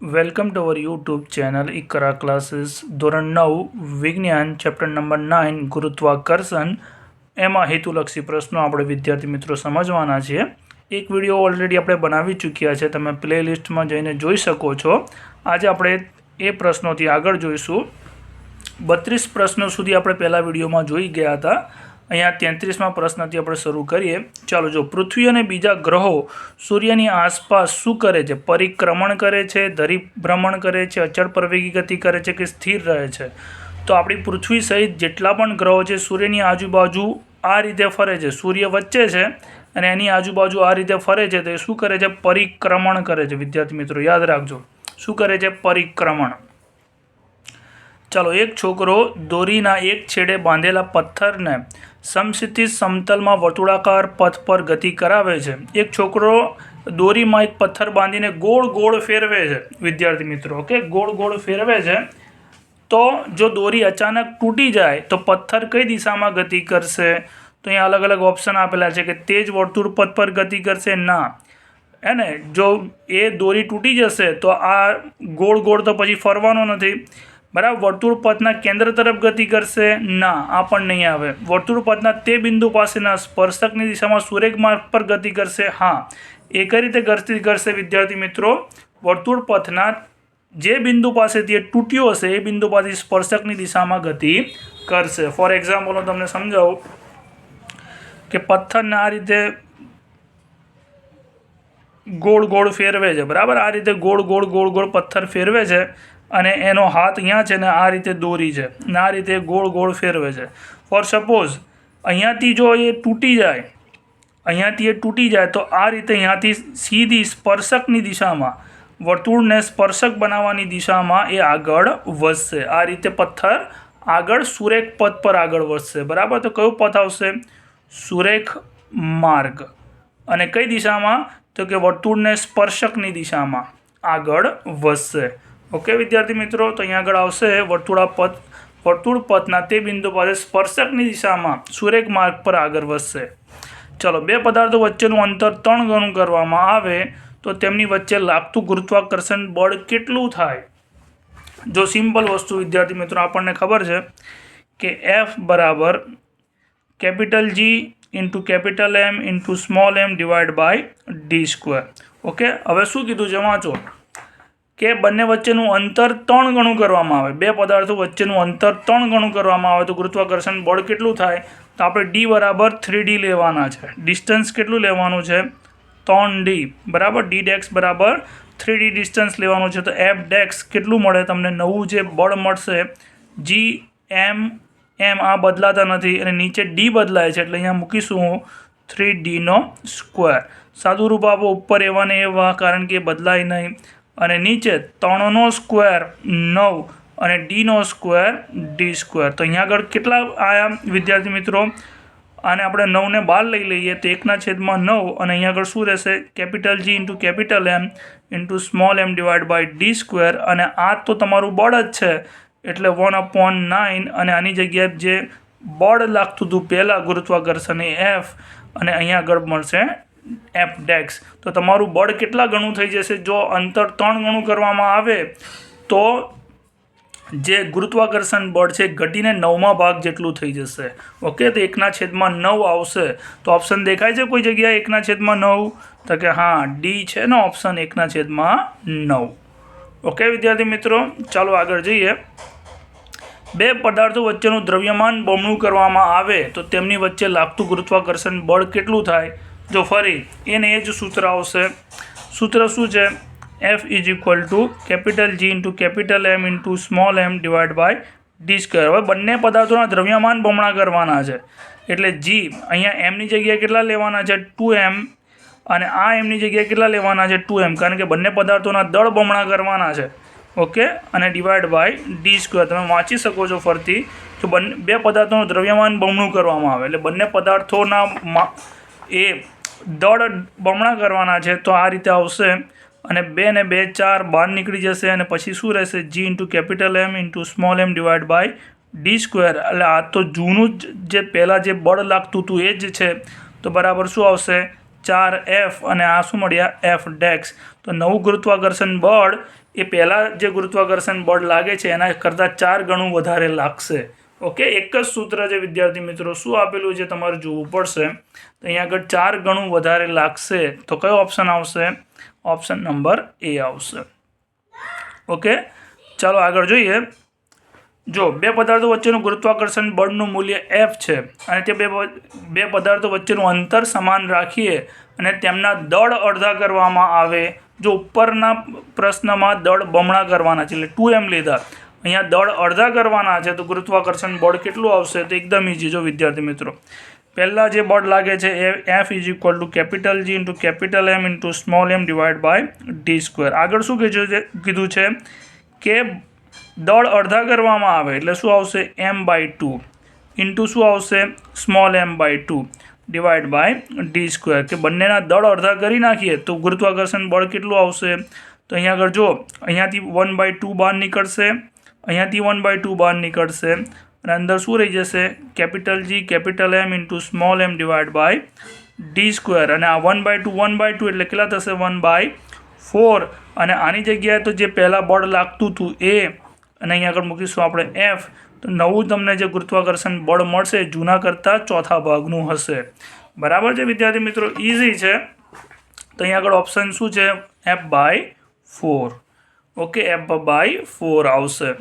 Welcome to our YouTube channel Iqra classes ધોરણ નવ વિજ્ઞાન ચેપ્ટર નંબર નાઇન ગુરુત્વાકર્ષણ એમાં હેતુલક્ષી પ્રશ્નો આપણે વિદ્યાર્થી મિત્રો સમજવાના છીએ એક વીડિયો ઓલરેડી આપણે બનાવી ચૂક્યા છે તમે પ્લેલિસ્ટમાં જઈને જોઈ શકો છો આજે આપણે એ પ્રશ્નોથી આગળ જોઈશું બત્રીસ પ્રશ્નો સુધી આપણે પહેલાં વિડીયોમાં જોઈ ગયા હતા અહીંયા તેત્રીસમાં પ્રશ્નથી આપણે શરૂ કરીએ. ચાલો જો પૃથ્વી અને બીજા ગ્રહો સૂર્યની આસપાસ શું કરે છે? પરિક્રમણ કરે છે, ધરીભ્રમણ કરે છે, અચળ પ્રવેગી ગતિ કરે છે કે સ્થિર રહે છે? તો આપણી પૃથ્વી સહિત જેટલા પણ ગ્રહો છે, સૂર્યની આજુબાજુ આ રીતે ફરે છે. સૂર્ય વચ્ચે છે અને એની આજુબાજુ આ રીતે ફરે છે. તો એ શું કરે છે? પરિક્રમણ કરે છે. વિદ્યાર્થી મિત્રો, યાદ રાખજો. શું કરે છે? પરિક્રમણ. ચાલો એક છોકરો દોરીના એક છેડે બાંધેલા પથ્થરને સમસ્થિત સમતલમાં વર્તુળાકાર પથ પર ગતિ કરાવે છે. એક છોકરો દોરીમાં એક પથ્થર બાંધીને ગોળ ગોળ ફેરવે છે. વિદ્યાર્થી મિત્રો, ઓકે? ગોળ ગોળ ફેરવે છે. તો જો દોરી અચાનક તૂટી જાય, તો પથ્થર કઈ દિશામાં ગતિ કરશે? તો અહીંયા અલગ અલગ ઓપ્શન આપેલા છે કે તે જ વર્તુળ પથ પર ગતિ કરશે? ના. એને જો એ દોરી તૂટી જશે, તો આ ગોળ ગોળ તો પછી ફરવાનો નથી. બરાબર? વર્તુળ પથના કેન્દ્ર તરફ ગતિ કરશે? ના, આ પણ નહીં આવે. વર્તુળ પથના તે બિંદુ પાસેના સ્પર્શકની દિશામાં સુરેખ માર્ગ પર ગતિ કરશે? હા. એક રીતે ગતિ કરશે, વિદ્યાર્થી મિત્રો. વર્તુળ પથના જે બિંદુ પાસેથી એ તૂટ્યો હશે, એ બિંદુ પાસે સ્પર્શકની દિશામાં ગતિ કરશે. ફોર એક્ઝામ્પલ હું તમને સમજાવું કે પથ્થરને આ રીતે ગોળ ગોળ ફેરવે છે. બરાબર? આ રીતે ગોળ ગોળ ગોળ ગોળ પથ્થર ફેરવે છે. અને એનો હાથ અહીંયા છે ને આ રીતે દોરી છે ને આ રીતે ગોળ ગોળ ફેરવે છે. ફોર સપોઝ અહીંયાથી જો એ તૂટી જાય, અહીંયાથી એ તૂટી જાય, તો આ રીતે અહીંયાથી સીધી સ્પર્શકની દિશામાં, વર્તુળને સ્પર્શક બનાવવાની દિશામાં એ આગળ વધશે. આ રીતે પથ્થર આગળ સુરેખ પથ પર આગળ વધશે. બરાબર? તો કયું પથ આવશે? સુરેખ માર્ગ. અને કઈ દિશામાં? તો કે વર્તુળને સ્પર્શકની દિશામાં આગળ વધશે. ઓકે, વિદ્યાર્થી મિત્રો, તો અહીંયા આગળ આવશે વર્તુળા પથ વર્તુળ પથના તે બિંદુ પાસે સ્પર્શકની દિશામાં સુરેખ માર્ગ પર આગળ વધશે. ચલો, બે પદાર્થો વચ્ચેનું અંતર ત્રણ ગણું કરવામાં આવે, તો તેમની વચ્ચે લાગતું ગુરુત્વાકર્ષણ બળ કેટલું થાય? જો સિમ્પલ વસ્તુ, વિદ્યાર્થી મિત્રો, આપણને ખબર છે કે એફ બરાબર capital G into capital M into small M divide by D square okay, હવે શું કીધું છે? વાંચો. કે બંને વચ્ચેનું અંતર ત્રણ ગણું કરવામાં આવે. બે પદાર્થો વચ્ચેનું અંતર ત્રણ ગણું કરવામાં આવે તો ગુરુત્વાકર્ષણ બળ કેટલું થાય? તો આપણે ડી બરાબર થ્રી ડી લેવાના છે. ડિસ્ટન્સ કેટલું લેવાનું છે? ત્રણ ડી. બરાબર? ડી ડેક્સ બરાબર થ્રી ડી ડિસ્ટન્સ લેવાનું છે. તો એફ ડેક્સ કેટલું મળે? તમને નવું જે બળ મળશે, જી, એમ એમ, આ બદલાતા નથી. અને નીચે ડી બદલાય છે. એટલે અહીંયા મૂકીશું હું થ્રી ડીનો સ્ક્વેર સાદું રૂપ આપો, ઉપર એવા ને એવા, કારણ કે બદલાય નહીં. અને નીચે ત્રણનો સ્ક્વેર નવ અને ડીનો સ્ક્વેર ડી સ્ક્વેર. તો અહીંયા આગળ કેટલા આયા વિદ્યાર્થી મિત્રો? આને આપણે નવને બાર લઈ લઈએ તો એકના છેદમાં નવ અને અહીંયા આગળ શું રહેશે? Capital G into capital M into small M divide by D square. અને આ તો તમારું બળ જ છે. એટલે વન અપોન નાઇન અને આની જગ્યાએ જે બળ લાગતું હતું પહેલાં ગુરુત્વાકર્ષણ એ એફ અને અહીંયા આગળ મળશે એફ ડેક્સ તો તમારું બળ કેટલા ગણું થઈ જશે? જો અંતર ત્રણ ગણું કરવામાં આવે, તો જે ગુરુત્વાકર્ષણ બળ છે ઘટીને નવમાં ભાગ જેટલું થઈ જશે. ઓકે? તો એકના છેદમાં નવ આવશે. તો ઓપ્શન દેખાય છે કોઈ જગ્યાએ એકના છેદમાં નવ? તો કે હા ડી છે ને ઓપ્શન એકના છેદમાં નવ. ઓકે વિદ્યાર્થી મિત્રો? ચાલો આગળ જઈએ. બે પદાર્થો વચ્ચેનું દ્રવ્યમાન બમણું કરવામાં આવે, તો તેમની વચ્ચે લાગતું ગુરુત્વાકર્ષણ બળ કેટલું થાય? જો ફરી, એને એ જ સૂત્ર આવશે. સૂત્ર શું છે? F is equal to capital G into capital M into small M divide by D square હવે બંને પદાર્થોના દ્રવ્યમાન બમણા કરવાના છે. એટલે જી અહીંયા એમની જગ્યાએ કેટલા લેવાના છે? ટુ એમ અને આ એમની જગ્યાએ કેટલા લેવાના છે? ટુ એમ કારણ કે બંને પદાર્થોના દળ બમણા કરવાના છે. ઓકે? અને ડિવાઈડ બાય ડી સ્ક્વેર તમે વાંચી શકો છો ફરતી તો બંને, બે પદાર્થોનું દ્રવ્યમાન બમણું કરવામાં આવે. એટલે બંને પદાર્થોના એ દળ બમણા કરવાના છે, તો આ રીતે આવશે. અને બે ને બે ચાર બહાર નીકળી જશે અને પછી શું રહેશે? G into capital M into small M divide by D square એટલે આ તો જૂનું જ જે પહેલાં જે બળ લાગતું હતું એ જ છે. તો બરાબર શું આવશે? ચાર એફ અને આ શું મળ્યા? એફ ડેક્સ તો નવું ગુરુત્વાકર્ષણ બળ એ પહેલાં જે ગુરુત્વાકર્ષણ બળ લાગે છે, એના કરતાં ચાર ગણું વધારે લાગશે. ઓકે, એક જ સૂત્ર છે, વિદ્યાર્થી મિત્રો, શું આપેલું છે તમારે જોવું પડશે. તો અહીંયા આગળ ચાર ગણું વધારે લાગશે. તો કયો ઓપ્શન આવશે? ઓપ્શન નંબર એ આવશે. ઓકે, ચાલો આગળ જોઈએ. જો, બે પદાર્થો વચ્ચેનું ગુરુત્વાકર્ષણ બળનું મૂલ્ય એફ છે અને તે બે બે પદાર્થો વચ્ચેનું અંતર સમાન રાખીએ અને તેમના દળ અડધા કરવામાં આવે. જો ઉપરના પ્રશ્નમાં દળ બમણા કરવાના છે, એટલે ટુ એમ લીધા. અહીંયા દળ અડધા કરવાના છે તો ગુરુત્વાકર્ષણ બળ કેટલું આવશે તો એકદમ ઇઝી જો વિદ્યાર્થી મિત્રો. પહેલાં જે બળ લાગે છે એ F is equal to capital G into capital M into small M divide by D square આગળ શું કીધું છે? કીધું છે કે દળ અડધા કરવામાં આવે એટલે શું આવશે? એમ બાય ટુ ઇન્ટુ શું આવશે? Small M by two divide by D square કે બંનેના દળ અડધા કરી નાખીએ તો ગુરુત્વાકર્ષણ બળ કેટલું આવશે? તો અહીંયા આગળ જો અહીંયાથી વન બાય ટુ બહાર નીકળશે. અહીંયાથી વન બાય ટુ બહાર નીકળશે. અને અંદર શું રહી જશે? Capital G capital M into small M divide by D square અને આ one by two one by two એટલે કેટલા થશે? વન બાય ફોર અને આની જગ્યાએ તો જે પહેલાં બળ લાગતું હતું એ, અને અહીંયા આગળ મૂકીશું આપણે એફ તો નવું તમને જે ગુરુત્વાકર્ષણ બળ મળશે જૂના કરતાં ચોથા ભાગનું હશે. બરાબર છે વિદ્યાર્થી મિત્રો? ઇઝી છે. તો અહીંયા આગળ ઓપ્શન શું છે? F by four okay F by four આવશે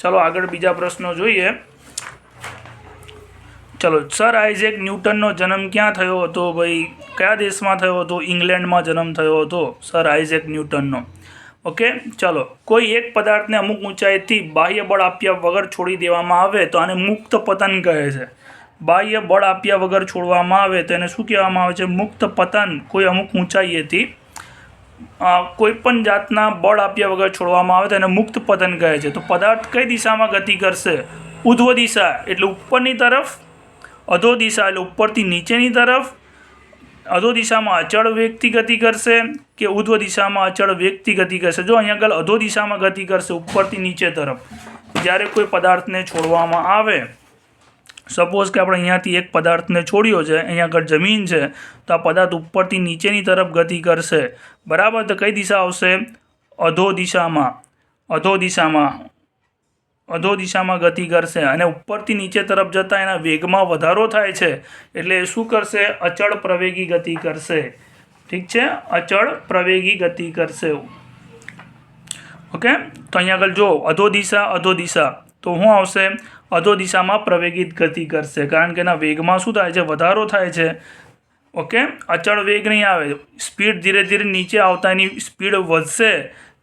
ચલો આગળ બીજા પ્રશ્નો જોઈએ ચલો સર આઇઝેક ન્યૂટનનો જન્મ ક્યાં થયો હતો ભાઈ કયા દેશમાં થયો હતો ઇંગ્લેન્ડમાં જન્મ થયો હતો સર આઇઝેક ન્યૂટનનો ઓકે ચલો કોઈ એક પદાર્થને અમુક ઊંચાઈથી બાહ્ય બળ આપ્યા વગર છોડી દેવામાં આવે તો આને મુક્ત પતન કહે છે. બાહ્ય બળ આપ્યા વગર છોડવામાં આવે તો એને શું કહેવામાં આવે છે? મુક્ત પતન. કોઈ અમુક ઊંચાઈએથી અ, કોઈ પણ જાતના બળ આપ્યા વગર છોડવામાં આવે તો એને મુક્ત પતન કહે છે. તો પદાર્થ કઈ દિશામાં ગતિ કરશે? ઉધ્વ દિશા એટલે ઉપરની તરફ અધો દિશા એટલે ઉપરથી નીચેની તરફ. અધો દિશામાં અચળ વેગથી ગતિ કરશે કે ઉધ્વ દિશામાં અચળ વેગથી ગતિ કરશે? જો અહીંયા આગળ અધો દિશામાં ગતિ કરશે ઉપરથી નીચે તરફ જ્યારે કોઈ પદાર્થને છોડવામાં આવે સપોઝ કે આપણે અહીંયાથી એક પદાર્થને છોડ્યો છે અહીંયા આગળ જમીન છે, તો આ પદાર્થ ઉપરથી નીચેની તરફ ગતિ કરશે. બરાબર? તો કઈ દિશા આવશે? અધો દિશામાં. અધો દિશામાં. અધો દિશામાં ગતિ કરશે અને ઉપરથી નીચે તરફ જતાં એના વેગમાં વધારો થાય છે. એટલે એ શું કરશે? અચળ પ્રવેગી ગતિ કરશે. ઠીક છે? અચળ પ્રવેગી ગતિ કરશે. ઓકે? તો અહીંયા આગળ જો અધો દિશા અધો દિશા. તો શું આવશે? અધો દિશામાં પ્રવેગિત ગતિ કરશે. કારણ કે એના વેગમાં શું થાય છે? વધારો થાય છે. ઓકે? અચળ વેગ નહીં આવે. સ્પીડ ધીરે ધીરે નીચે આવતા એની સ્પીડ વધશે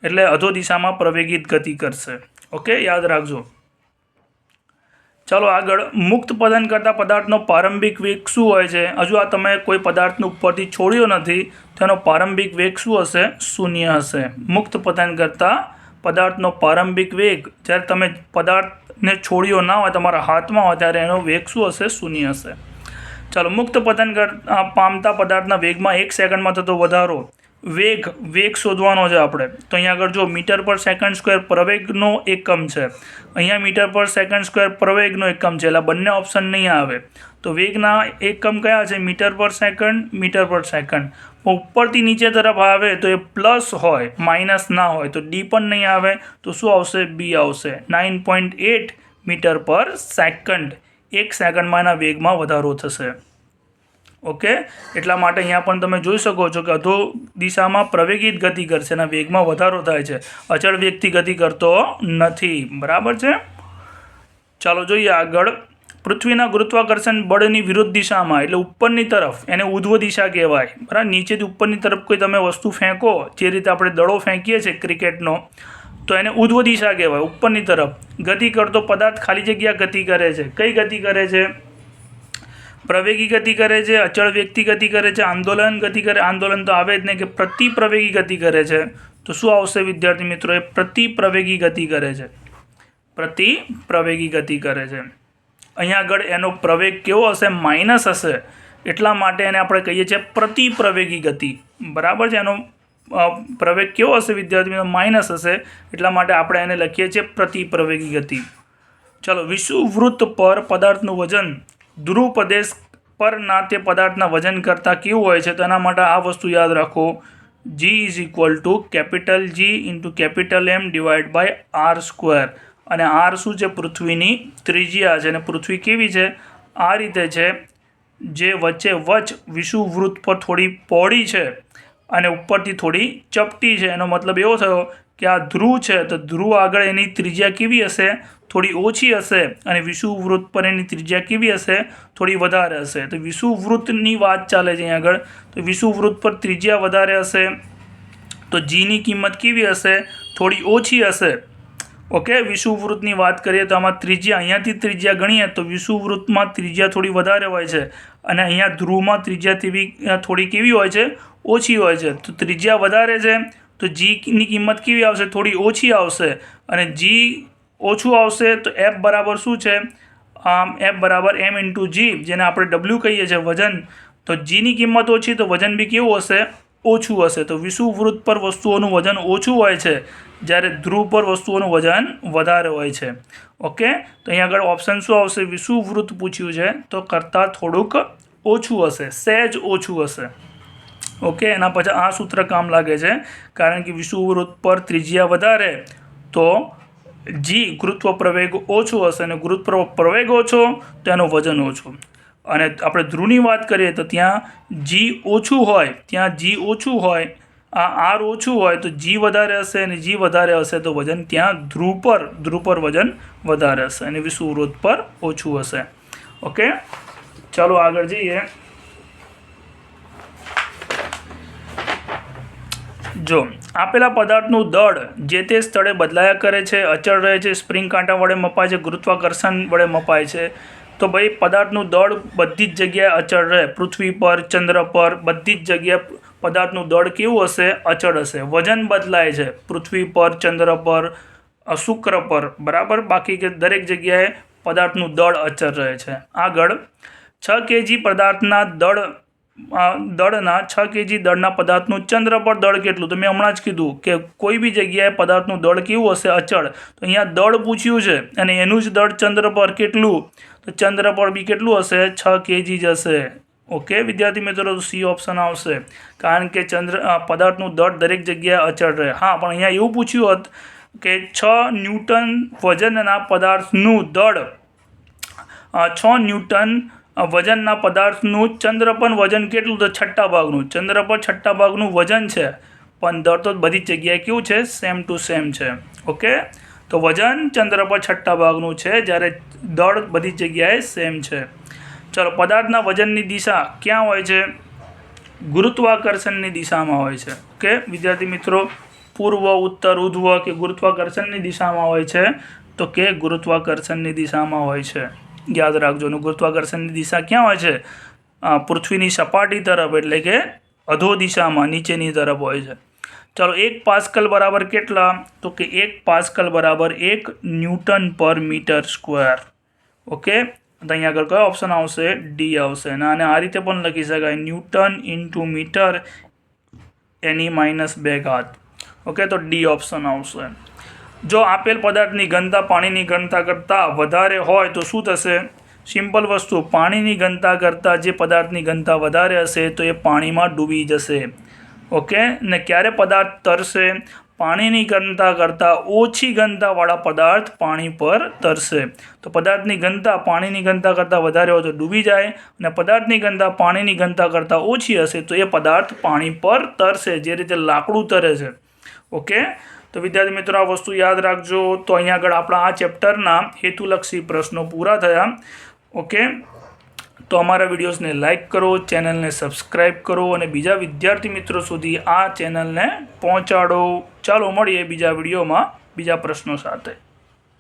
એટલે અધો દિશામાં પ્રવેગિત ગતિ કરશે. ઓકે? યાદ રાખજો. ચાલો આગળ. મુક્ત પતન કરતા પદાર્થનો પ્રારંભિક વેગ શું હોય છે? હજુ આ તમે કોઈ પદાર્થને ઉપરથી છોડ્યો નથી તેનો પ્રારંભિક વેગ શું હશે? શૂન્ય હશે. મુક્ત પતન કરતા પદાર્થનો પ્રારંભિક વેગ. જ્યારે તમે પદાર્થને છોડીઓ ના હોય, તમારા હાથમાં હોય, ત્યારે એનો વેગ શું હશે, શૂન્ય હશે. ચાલો, મુક્ત પતન પામતા પદાર્થના વેગમાં એક સેકન્ડમાં થતો વધારો, વેગ વેગ શોધવાનો છે આપણે. તો અહીંયા આગળ જો મીટર પર સેકન્ડ સ્ક્વેર પ્રવેગનો એકમ છે. અહીંયા મીટર પર સેકન્ડ સ્ક્વેર પ્રવેગનો એકમ છે, એટલે બંને ઓપ્શન નહીં આવે. તો વેગના એકમ કયા છે? Metre per second, metre per second. ઉપરથી નીચે તરફ આવે તો એ પ્લસ હોય, માઇનસ ના હોય, તો ડી પણ નહીં આવે, તો શું આવશે? બી આવશે. Nine point eight meter per second. એક સેકન્ડમાં એના વેગમાં વધારો થશે. ઓકે? એટલા માટે અહીંયા પણ તમે જોઈ શકો છો કે અધો દિશામાં પ્રવેગિત ગતિ કરશે એના વેગમાં વધારો થાય છે. અચળ વ્યક્તિ ગતિ કરતો નથી. બરાબર છે? ચાલો જોઈએ આગળ. પૃથ્વીના ગુરુત્વાકર્ષણ બળની વિરુદ્ધ દિશામાં, એટલે ઉપરની તરફ, એને ઉધ્વ દિશા કહેવાય. બરાબર? નીચેથી ઉપરની તરફ કોઈ તમે વસ્તુ ફેંકો, જે રીતે આપણે દડો ફેંકીએ છીએ ક્રિકેટનો, તો એને ઉધ્વ દિશા કહેવાય, ઉપરની તરફ. ગતિ કરતો પદાર્થ ખાલી જગ્યા ગતિ કરે છે. કઈ ગતિ કરે છે? પ્રવેગી ગતિ કરે છે, અચળ વ્યક્તિ ગતિ કરે છે, આંદોલન ગતિ કરે. આંદોલન તો આવે જ નહીં કે પ્રતિ પ્રવેગી ગતિ કરે છે. તો શું આવશે વિદ્યાર્થી મિત્રો? એ પ્રતિ પ્રવેગી ગતિ કરે છે. પ્રતિ પ્રવેગી ગતિ કરે છે. અહીંયા આગળ એનો પ્રવેગ કેવો હશે? માઇનસ હશે. એટલા માટે એને આપણે કહીએ છીએ પ્રતિ પ્રવેગી ગતિ. બરાબર છે? એનો પ્રવેગ કેવો હશે વિદ્યાર્થી માઇનસ હશે. એટલા માટે આપણે એને લખીએ છીએ પ્રતિપ્રવેગી ગતિ. ચલો, વિષુવવૃત્ત પર પદાર્થનું વજન. ધ્રુવ પ્રદેશ પરના તે પદાર્થના વજન કરતાં કેવું હોય છે? તેના માટે આ વસ્તુ યાદ રાખો. G is equal to capital G into capital M divide by R square અને આર શું છે? પૃથ્વીની ત્રિજ્યા છે. અને પૃથ્વી કેવી છે? આ રીતે છે. જે વચ્ચે વચ વિષુવવૃત્ત પર થોડી પહોળી છે અને ઉપરથી થોડી ચપટી છે. એનો મતલબ એવો થયો કે આ ધ્રુવ છે. તો ધ્રુવ આગળ એની ત્રિજ્યા કેવી હશે? થોડી ઓછી હશે અને વિષુવવૃત્ત પર એની ત્રિજ્યા કેવી હશે? થોડી વધારે હશે. તો વિષુવવૃત્તની વાત ચાલે છે અહીં આગળ. તો વિષુવવૃત્ત પર ત્રિજ્યા વધારે હશે. તો જીની કિંમત કેવી હશે? થોડી ઓછી હશે. ઓકે, વિષુવવૃત્તની વાત કરીએ તો આમાં ત્રિજ્યા, અહીંયાથી ત્રિજ્યા ગણીએ તો વિષુવવૃત્તમાં ત્રિજ્યા થોડી વધારે હોય છે અને અહીંયા ધ્રુવમાં ત્રિજ્યા તેવી થોડી કેવી હોય છે? ઓછી હોય છે. તો ત્રિજ્યા વધારે છે, તો જીની કિંમત કેવી આવશે? થોડી ઓછી આવશે. અને જી ઓછું આવશે તો એફ બરાબર શું છે? આમ એફ બરાબર એમ ઇન્ટુ જી જેને આપણે ડબલ્યુ કહીએ છીએ વજન. તો જીની કિંમત ઓછી, તો વજન બી કેવું હશે? ઓછું હશે. તો વિષુવવૃત્ત પર વસ્તુઓનું વજન ઓછું હોય છે, જ્યારે ધ્રુવ પર વસ્તુઓનું વજન વધારે હોય છે. ઓકે તો અહીં આગળ ઓપ્શન શું આવશે? વિષુવવૃત્ત પૂછ્યું છે, તો કરતાં થોડુંક ઓછું હશે, સહેજ ઓછું હશે. ઓકે એના પછી આ સૂત્ર કામ લાગે છે, કારણ કે વિષુવવૃત્ત પર ત્રિજ્યા વધારે, તો જી ગુરુત્વ પ્રવેગ ઓછો હશે અને ગુરુત્વ પ્રવેગ ઓછો, તો એનું વજન ઓછું. અને આપણે ધ્રુવની વાત કરીએ તો ત્યાં જી ઓછું હોય, ત્યાં જી ઓછું હોય, આ આર ઓછું હોય તો જી વધારે હશે અને જી વધારે હશે તો વજન ત્યાં ધ્રુવ પર ધ્રુવ પર વજન વધારે હશે અને વિષુવવૃત્ત પર ઓછું હશે. ઓકે ચાલો આગળ જઈએ. જો, આપેલા પદાર્થનું દળ જે તે સ્થળે બદલાયા કરે છે, અચળ રહે છે, સ્પ્રિંગ કાંટા વડે મપાય છે, ગુરુત્વાકર્ષણ વડે મપાય છે તો ભાઈ પદાર્થનું દળ બધી જ જગ્યાએ અચળ રહે. પૃથ્વી પર, ચંદ્ર પર બધી જ જગ્યાએ પદાર્થનું દળ કેવું હશે? અચળ હશે. વજન બદલાય છે. પૃથ્વી પર, ચંદ્ર પર શુક્ર પર. બરાબર? બાકી કે દરેક જગ્યાએ પદાર્થનું દળ અચળ રહે છે. આગળ, છ કેજી પદાર્થના દળ દળના, છ કેજી દળના પદાર્થનું ચંદ્ર પર દળ કેટલું? તો મેં હમણાં જ કીધું કે કોઈ બી જગ્યાએ પદાર્થનું દળ કેવું હશે? અચળ. તો અહીંયા દળ પૂછ્યું છે. અને એનું જ દળ ચંદ્ર પર કેટલું? તો ચંદ્ર પર બી કેટલું હશે? છ કેજી જ હશે. ઓકે વિદ્યાર્થી મિત્રો સી ઓપ્શન આવશે. કારણ કે ચંદ્ર પદાર્થનું દળ દરેક જગ્યાએ અચળ રહે. હા, પણ અહીંયા એવું પૂછ્યું હોત કે છ ન્યૂટન વજનના પદાર્થનું દળ છ ન્યૂટન વજનના પદાર્થનું ચંદ્ર પર વજન કેટલું? તો છઠ્ઠા ભાગનું. ચંદ્ર પર છઠ્ઠા ભાગનું વજન છે. પણ દળ તો બધી જગ્યાએ કેવું છે? સેમ ટુ સેમ છે. ઓકે તો વજન ચંદ્ર પર છઠ્ઠા ભાગનું છે, જ્યારે દળ બધી જગ્યાએ સેમ છે. ચલો, પદાર્થના વજનની દિશા ક્યાં હોય છે? ગુરુત્વાકર્ષણની દિશામાં હોય છે. ઓકે? વિદ્યાર્થી મિત્રો, પૂર્વ, ઉત્તર, ઉધ્વ કે ગુરુત્વાકર્ષણની દિશામાં હોય છે, તો કે ગુરુત્વાકર્ષણની દિશામાં હોય છે. યાદ રાખજો ગુરુત્વાકર્ષણની દિશા ક્યાં હોય છે? પૃથ્વીની સપાટી તરફ એટલે કે અધો દિશામાં, નીચેની તરફ હોય છે. ચાલો એક પાસ્કલ બરાબર કેટલા? તો કે એક પાસ્કલ બરાબર એક ન્યૂટન પર મીટર સ્ક્વેર. ઓકે? તો અહીંયા આગળ કયો ઓપ્શન આવશે? ડી આવશે. અને આ રીતે પણ લખી શકાય. ન્યૂટન ઇન્ટુ મીટર એની માઇનસ બે ઘાત. ઓકે? તો ડી ઓપ્શન આવશે. જો આપેલ પદાર્થની ઘનતા પાણીની ઘનતા કરતાં વધારે હોય તો શું થશે? સિમ્પલ વસ્તુ. પાણીની ઘનતા કરતાં જે પદાર્થની ઘનતા વધારે હશે તો એ પાણીમાં ડૂબી જશે. ઓકે? ને ક્યારે પદાર્થ તરશે? પાણીની ઘનતા કરતાં ઓછી ઘનતાવાળા પદાર્થ પાણી પર તરશે. તો પદાર્થની ઘનતા પાણીની ઘનતા કરતાં વધારે હોય તો ડૂબી જાય અને પદાર્થની ઘનતા પાણીની ઘનતા કરતાં ઓછી હશે તો એ પદાર્થ પાણી પર તરશે, જે રીતે લાકડું તરે છે. ઓકે? તો વિદ્યાર્થી મિત્રો, આ વસ્તુ યાદ રાખજો. તો અહીંયા આગળ આપણા આ ચેપ્ટરના હેતુલક્ષી પ્રશ્નો પૂરા થયા. ઓકે? તો અમારા વિડીયોઝને લાઇક કરો, ચેનલને સબસ્ક્રાઈબ કરો અને બીજા વિદ્યાર્થી મિત્રો સુધી આ ચેનલને પહોંચાડો. ચાલો મળીએ બીજા વિડીયોમાં બીજા પ્રશ્નો સાથે.